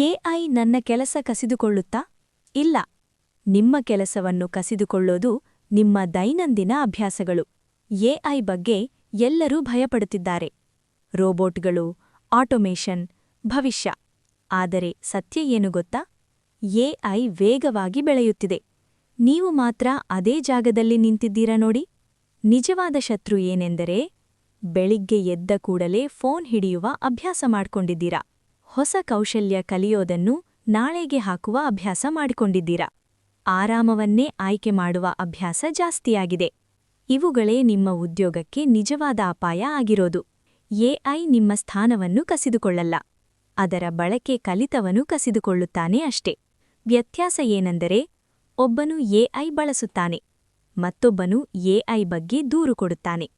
AI ನನ್ನ ಕೆಲಸ ಕಸಿದುಕೊಳ್ಳುತ್ತಾ? ಇಲ್ಲ. ನಿಮ್ಮ ಕೆಲಸವನ್ನು ಕಸಿದುಕೊಳ್ಳೋದು ನಿಮ್ಮ ದೈನಂದಿನ ಅಭ್ಯಾಸಗಳು. ಎಐ ಬಗ್ಗೆ ಎಲ್ಲರೂ ಭಯಪಡುತ್ತಿದ್ದಾರೆ. ರೋಬೋಟ್ಗಳು, ಆಟೋಮೇಷನ್, ಭವಿಷ್ಯ. ಆದರೆ ಸತ್ಯ ಏನು ಗೊತ್ತಾ? ಎಐ ವೇಗವಾಗಿ ಬೆಳೆಯುತ್ತಿದೆ. ನೀವು ಮಾತ್ರ ಅದೇ ಜಾಗದಲ್ಲಿ ನಿಂತಿದ್ದೀರಾ ನೋಡಿ? ನಿಜವಾದ ಶತ್ರು ಏನೆಂದರೆ, ಬೆಳಿಗ್ಗೆ ಎದ್ದ ಕೂಡಲೇ ಫೋನ್ ಹಿಡಿಯುವ ಅಭ್ಯಾಸ ಮಾಡ್ಕೊಂಡಿದ್ದೀರಾ. ಹೊಸ ಕೌಶಲ್ಯ ಕಲಿಯೋದನ್ನು ನಾಳೆಗೆ ಹಾಕುವ ಅಭ್ಯಾಸ ಮಾಡಿಕೊಂಡಿದ್ದೀರಾ? ಆರಾಮವನ್ನೇ ಆಯ್ಕೆ ಮಾಡುವ ಅಭ್ಯಾಸ ಜಾಸ್ತಿಯಾಗಿದೆ. ಇವುಗಳೇ ನಿಮ್ಮ ಉದ್ಯೋಗಕ್ಕೆ ನಿಜವಾದ ಅಪಾಯ ಆಗಿರೋದು. ಎಐ ನಿಮ್ಮ ಸ್ಥಾನವನ್ನು ಕಸಿದುಕೊಳ್ಳಲ್ಲ. ಅದರ ಬಳಕೆ ಕಲಿತವನು ಕಸಿದುಕೊಳ್ಳುತ್ತಾನೆ ಅಷ್ಟೆ. ವ್ಯತ್ಯಾಸ ಏನೆಂದರೆ, ಒಬ್ಬನು ಎಐ ಬಳಸುತ್ತಾನೆ, ಮತ್ತೊಬ್ಬನು ಎಐ ಬಗ್ಗೆ ದೂರು ಕೊಡುತ್ತಾನೆ.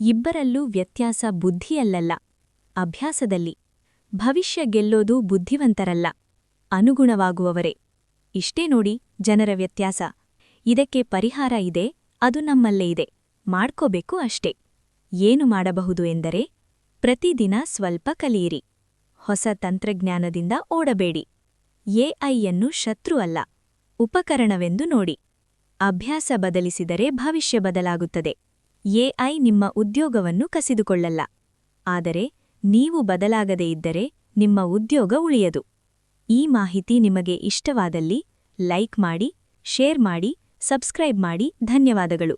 ಇಬ್ಬರಲ್ಲೂ ವ್ಯತ್ಯಾಸ ಬುದ್ಧಿಯಲ್ಲಲ್ಲ. ಅಭ್ಯಾಸದಲ್ಲಿ ಭವಿಷ್ಯ ಗೆಲ್ಲೋದು ಬುದ್ಧಿವಂತರಲ್ಲ, ಅನುಗುಣವಾಗುವವರೇ. ಇಷ್ಟೇ ನೋಡಿ ಜನರ ವ್ಯತ್ಯಾಸ. ಇದಕ್ಕೆ ಪರಿಹಾರ ಇದೆ, ಅದು ನಮ್ಮಲ್ಲೇ ಇದೆ. ಮಾಡ್ಕೋಬೇಕು ಅಷ್ಟೇ. ಏನು ಮಾಡಬಹುದು ಎಂದರೆ, ಪ್ರತಿದಿನ ಸ್ವಲ್ಪ ಕಲಿಯಿರಿ. ಹೊಸ ತಂತ್ರಜ್ಞಾನದಿಂದ ಓಡಬೇಡಿ. ಎಐಯನ್ನು ಶತ್ರು ಅಲ್ಲ, ಉಪಕರಣವೆಂದು ನೋಡಿ. ಅಭ್ಯಾಸ ಬದಲಿಸಿದರೆ ಭವಿಷ್ಯ ಬದಲಾಗುತ್ತದೆ. ಎಐ ನಿಮ್ಮ ಉದ್ಯೋಗವನ್ನು ಕಸಿದುಕೊಳ್ಳಲ್ಲ. ಆದರೆ ನೀವು ಬದಲಾಗದೇ ಇದ್ದರೆ ನಿಮ್ಮ ಉದ್ಯೋಗ ಉಳಿಯದು. ಈ ಮಾಹಿತಿ ನಿಮಗೆ ಇಷ್ಟವಾದಲ್ಲಿ ಲೈಕ್ ಮಾಡಿ, ಶೇರ್ ಮಾಡಿ, ಸಬ್ಸ್ಕ್ರೈಬ್ ಮಾಡಿ ಧನ್ಯವಾದಗಳು.